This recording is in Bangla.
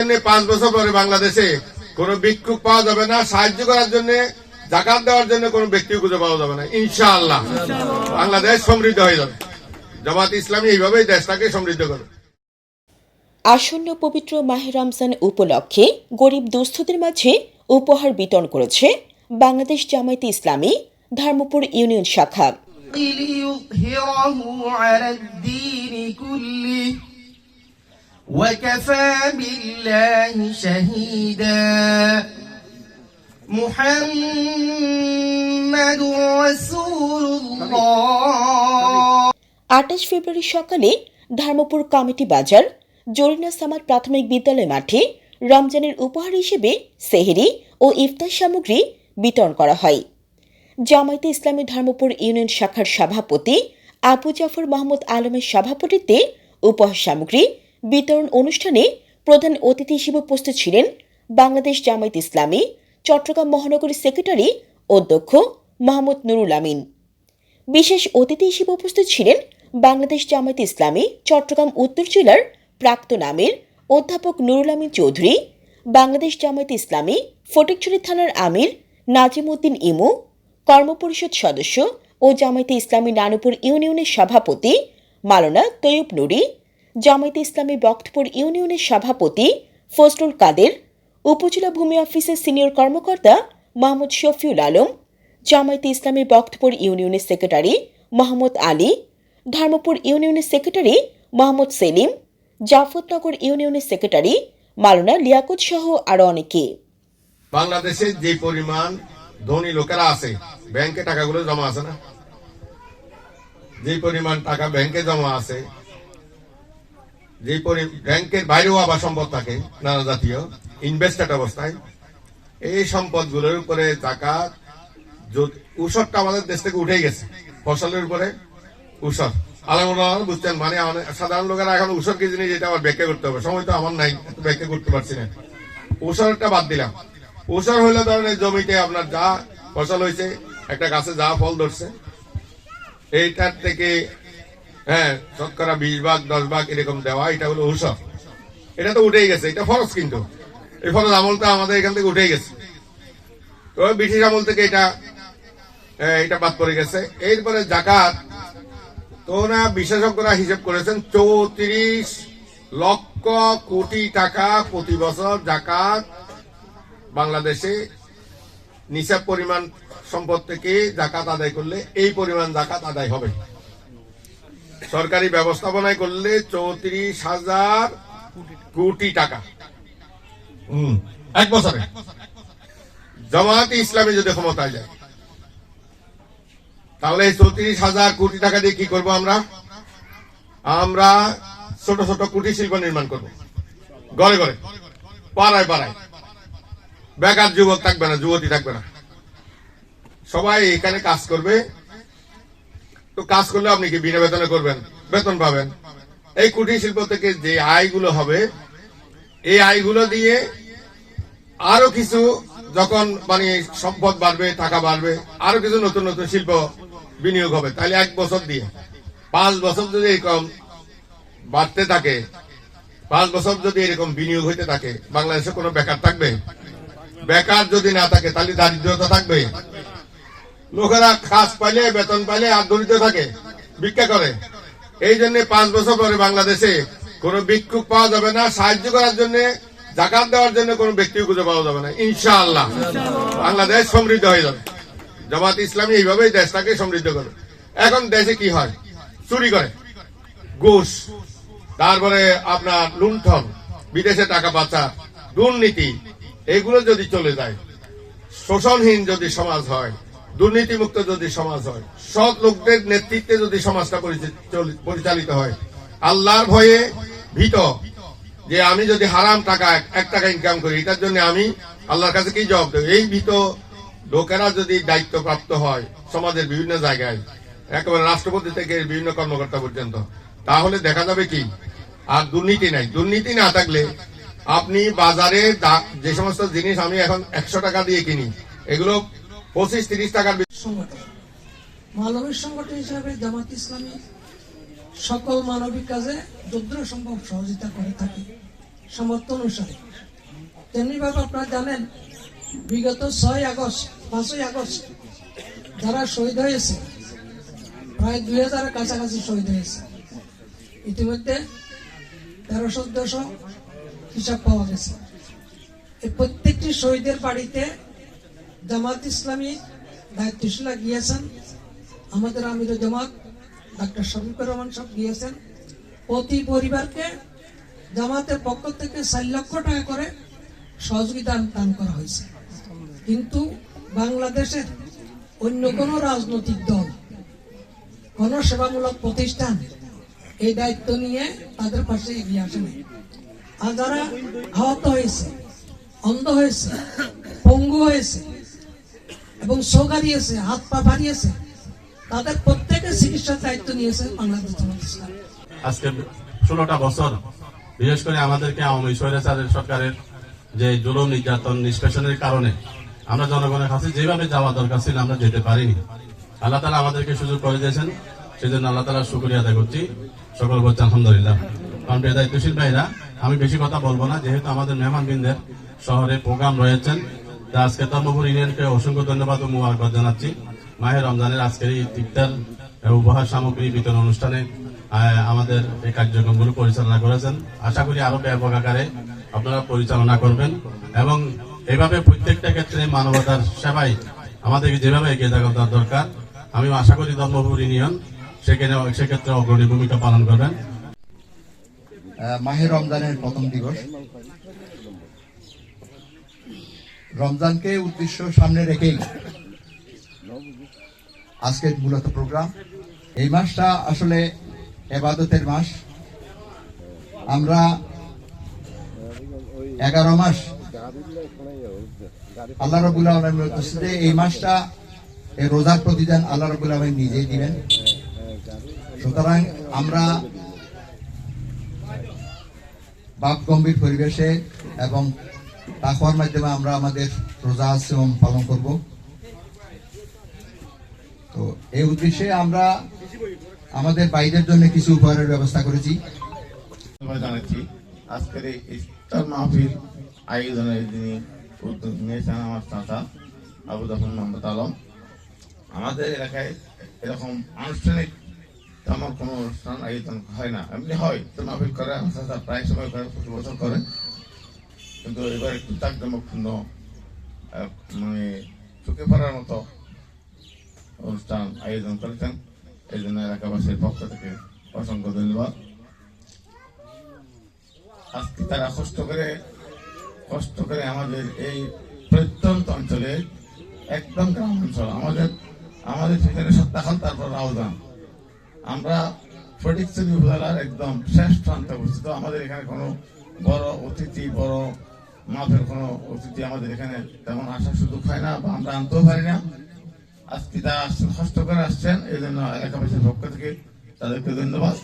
পাঁচ বছর পরে বাংলাদেশে কোনো ভিক্ষুক পাওয়া যাবে না সাহায্য করার জন্য জাকাত দেওয়ার জন্য কোনো ব্যক্তি খুঁজে পাওয়া যাবে না ইনশাআল্লাহ। বাংলাদেশ সমৃদ্ধ হয়ে যাবে। জামাত ইসলামী এইভাবেই দেশটাকে সমৃদ্ধ করবে। আসন্ন পবিত্র মাহে রমজান উপলক্ষে গরিব দুস্থদের মাঝে উপহার বিতরণ করেছে বাংলাদেশ জামায়াতে ইসলামী ধর্মপুর ইউনিয়ন শাখা। وكفى بالله شهيدا محمد رسول الله আঠাশ ফেব্রুয়ারি সকালে ধর্মপুর কমিটি বাজার জরিনা সামাদ প্রাথমিক বিদ্যালয় মাঠে রমজানের উপহার হিসেবে সেহেরি ও ইফতার সামগ্রী বিতরণ করা হয় জামায়াতে ইসলামী ধর্মপুর ইউনিয়ন শাখার সভাপতি আবু জাফর মাহমুদ আলমের সভাপতিত্বে উপহার সামগ্রী বিতরণ অনুষ্ঠানে প্রধান অতিথি হিসেবে উপস্থিত ছিলেন বাংলাদেশ জামায়াত ইসলামী, চট্টগ্রাম মহানগরী সেক্রেটারি অধ্যক্ষ মাহমুদ নুরুল আমিন। বিশেষ অতিথি হিসেবে উপস্থিত ছিলেন বাংলাদেশ জামায়াত ইসলামী, চট্টগ্রাম উত্তর জেলার প্রাক্তন আমির অধ্যাপক নুরুল আমিন চৌধুরী, বাংলাদেশ জামায়াত ইসলামী, ফটিকছড়ি থানার আমির নাজিম উদ্দিন ইমু, কর্মপরিষদ সদস্য ও জামায়াতে ইসলামী নানুপুর ইউনিয়নের সভাপতি মালানা তৈয়ব নুরি জামায়াতে ইসলামী বক্তপুর ইউনিয়নের সভাপতি ফজলুল কাদের, উপজেলা ভূমি অফিসের সিনিয়র কর্মকর্তা মাহমুদ শফিউল আলম, জামায়াতে ইসলামী বক্তপুর ইউনিয়নের সেক্রেটারি মোহাম্মদ আলী, ধর্মপুর ইউনিয়নের সেক্রেটারি মোহাম্মদ সেলিম, জাফরনগর ইউনিয়নের সেক্রেটারি মালনা লিয়াকুত সহ আরও অনেকে। বাংলাদেশে যে পরিমাণ ধনী লোকেরা আছে, ব্যাংকে টাকাগুলো জমা আছে না? যে পরিমাণ টাকা ব্যাংকে জমা আছে যে পরি- ব্যাংকের বাইরেও আবার সম্পদ থাকে, নানা জাতীয় ইনভেস্টেড অবস্থায়। এই সম্পদগুলোর উপরে যদি- উসরটা আমাদের দেশ থেকে উঠেই গেছে। ফসলের উপরে উসর আলমুল্লাহ বুঝছেন? মানে সাধারণ লোকেরা এখন উসর কি জিনিস এটা আবার ব্যাখ্যা করতে হবে। সময় তো আমার নাই, ব্যাখ্যা করতে পারছি না। উসরটা বাদ দিলাম। উসর হইলে ধরেন জমিতে আপনার যা ফসল হয়েছে একটা গাছে যা ফল ধরছে, এইটার থেকে এরপরে জাকাত বিশেষজ্ঞরা হিসেব করেছেন, চৌত্রিশ লক্ষ কোটি টাকা প্রতি বছর জাকাত বাংলাদেশে নিসাব পরিমাণ সম্পদ থেকে জাকাত আদায় করলে এই পরিমাণ জাকাত আদায় হবে। সরকারি ব্যবস্থাপনায় করলে চৌত্রিশ হাজার কোটি টাকা। হুম, এক বছরে। জামায়াতে ইসলামী যদি ক্ষমতায় যায় তাহলে চৌত্রিশ হাজার কোটি টাকা দিয়ে কি করব আমরা? আমরা ছোট ছোট কুটির শিল্প নির্মাণ করব। ঘরে ঘরে পাড়ায় পাড়ায়। বেকার যুবক থাকবে না যুবতী থাকবে না। সবাই এখানে কাজ করবে তো কাজ করলে আপনি কি বিনা বেতনে করবেন? বেতন পাবেন। এই কুটির শিল্প থেকে যে আয়গুলো হবে, এই আয়গুলো দিয়ে আরও কিছু যখন মানে সম্পদ বাড়বে, টাকা বাড়বে, আরও কিছু নতুন নতুন শিল্প বিনিয়োগ হবে। তাহলে এক বছর দিয়ে। পাঁচ বছর যদি এরকম বাড়তে থাকে, পাঁচ বছর যদি এরকম বিনিয়োগ হইতে থাকে, বাংলাদেশে কোনো বেকার থাকবে? বেকার যদি না থাকে, তাহলে দারিদ্রতা থাকবে? লোকেরা খাস পাইলে, বেতন পাইলে আর দরিদ্র থাকে, ভিক্ষা করে। এই জন্য পাঁচ বছর পরে বাংলাদেশে কোন ভিক্ষুক পাওয়া যাবে না। সাহায্য করার জন্য, জাকাত দেওয়ার জন্য কোনো ব্যক্তি খুঁজে পাওয়া যাবে না। ইনশাআল্লাহ বাংলাদেশ সমৃদ্ধ হয়ে যাবে। জামাত ইসলামী এইভাবেই দেশটাকে সমৃদ্ধ করে এখন দেশে কি হয়? চুরি করে, ঘুষ, তারপরে আপনার লুণ্ঠন, বিদেশে টাকা পাচার, দুর্নীতি, এগুলো যদি চলে যায়, শোষণহীন যদি সমাজ হয় দুর্নীতিমুক্ত যদি সমাজ হয়, সৎ লোকদের নেতৃত্বে যদি সমাজটা পরিচি- চলি- পরিচালিত হয়, আল্লাহর ভয়ে ভীত যে আমি যদি হারাম টাকা, এক- টাকা ইনকাম করি, এটার জন্য আমি আল্লাহর কাছে কি জবাব দেব? এই ভীত লোকেরা যদি দায়িত্ব প্রাপ্ত হয় সমাজের বিভিন্ন জায়গায়, একেবারে রাষ্ট্রপতি থেকে বিভিন্ন কর্মকর্তা পর্যন্ত, তাহলে দেখা যাবে কি? আর দুর্নীতি নাই। দুর্নীতি না থাকলে আপনি বাজারে যে সমস্ত জিনিস আমি এখন একশো টাকা দিয়ে কিনি, এগুলো পঁচিশ, তিরিশ টাকার সংগঠন। মানবিক সংগঠন হিসাবে জামাত ইসলামী সকল মানবিক কাজে যদ্র সম্ভব সহযোগিতা করে থাকে। সামর্থ্য অনুসারে। তেমনিভাবে আপনারা জানেন, বিগত ছয় আগস্ট, পাঁচই আগস্ট যারা শহীদ হয়েছে, প্রায় দুই হাজারের কাছাকাছি শহীদ হয়েছে। ইতিমধ্যে তেরো, চোদ্দশো হিসাব পাওয়া গেছে। এই প্রত্যেকটি শহীদের বাড়িতে জামাত ইসলামী দায়িত্বশীলা গিয়েছেন। আমাদের আমির জামাত, ডাক্তার শফিকুর রহমান সব গিয়েছেন। প্রতি পরিবারকে জামাতের পক্ষ থেকে চার লক্ষ টাকা করে সহযোগিতা দান করা হয়েছে। কিন্তু বাংলাদেশের অন্য কোনো রাজনৈতিক দল, কোনো সেবামূলক প্রতিষ্ঠান এই দায়িত্ব নিয়ে তাদের পাশে এগিয়ে আসেনি আর যারা আহত হয়েছে, অন্ধ হয়েছে, পঙ্গু হয়েছে এবং চোখ হারিয়েছে হাত পা হারিয়েছে তাদের প্রত্যেকের চিকিৎসার দায়িত্ব নিয়েছে বাংলাদেশ আজকে ষোলোটা বছর, বিশেষ করে আমাদেরকে আওয়ামী স্বৈরাচারের সরকারের যে জুলুম নির্যাতন নিষ্পেষণের কারণে আমরা জনগণের কাছে যেভাবে যাওয়া দরকার ছিল আমরা যেতে পারিনি। আল্লাহ তালা আমাদেরকে সুযোগ করে দিয়েছেন সেই জন্য আল্লাহ তালা শুক্রিয়া আদায় করছি। সকল বলছি, আলহামদুলিল্লাহ। কারণ দায়িত্বশীল ভাইরা, আমি বেশি কথা বলব না, যেহেতু আমাদের মেহমানবৃন্দের শহরে প্রোগ্রাম রয়েছেন। আজকে ধর্মপুর ইউনিয়নকে অসংখ্য ধন্যবাদ ও মুবারকবাদ জানাচ্ছি। মাহের রমজানের আজকের এই ইফতার উপহার সামগ্রী বিতরণ অনুষ্ঠানে আমাদের এই কার্যক্রমগুলো পরিচালনা করেছেন। আশা করি আরও ব্যাপক আকারে আপনারা পরিচালনা করবেন এবং এভাবে প্রত্যেকটা ক্ষেত্রে মানবতার সেবাই আমাদেরকে যেভাবে এগিয়ে থাকা দরকার, আমি আশা করি ধর্মপুর ইউনিয়ন সেখানে, সেক্ষেত্রে অগ্রণী ভূমিকা পালন করবেন। মাহের রমজানের প্রথম দিবস। রমজানকে উদ্দেশ্য সামনে রেখেই। আজকের মূলত প্রোগ্রাম। এই মাসটা আসলে এবাদতের মাস। আমরা এগারো মাস আল্লাহ রবুল আলমের এই মাসটা এই রোজার প্রতিদান আল্লাহ রবুল আলম নিজেই দিবেন। সুতরাং আমরা বাপ গম্ভীর পরিবেশে এবং তাকওয়ার মাধ্যমে আমরা আমাদের রোজা আশ্রম পালন করব। তো এই উদ্দেশ্যে আমরা আমাদের বাইরের জন্য কিছু উপহারের ব্যবস্থা করেছি। জানাচ্ছি। আজকের এই ইফতার মাহফিল আয়োজনের যিনি উদ্যোগ নিয়েছেন আমার চাচা আবু জাফর মোহাম্মদ আলম। আমাদের এলাকায় এরকম আনুষ্ঠানিক তেমন কোনো অনুষ্ঠান আয়োজন হয় না। এমনি হয় তো মাহফিল করে, আমার চাচা প্রায় সময় করে, প্রতি বছর করে। কিন্তু এবার একটু জাঁকজমকপূর্ণ মানে চোখে পড়ার মতো অনুষ্ঠান, আয়োজন করেছেন। এই জন্য এলাকাবাসীর পক্ষ থেকে অসংখ্য ধন্যবাদ। আজকে তারা কষ্ট করে কষ্ট করে আমাদের এই প্রত্যন্ত অঞ্চলে, একদম গ্রাম অঞ্চল, আমাদের আমাদের সেখানে সপ্তাহ তারপর রাউজান। আমরা ফটিকচুরি উপজেলার একদম শেষ প্রান্তে অবস্থিত। আমাদের এখানে কোনো বড় অতিথি, বড় মাপের কোনো অতিথি আমাদের এখানে তেমন আসার সুযোগ হয় না বা আমরা আনতেও পারি না। আজকে তারা আসছেন, কষ্ট করে আসছেন এই জন্য এলাকাবাসীর পক্ষ থেকে তাদেরকে ধন্যবাদ।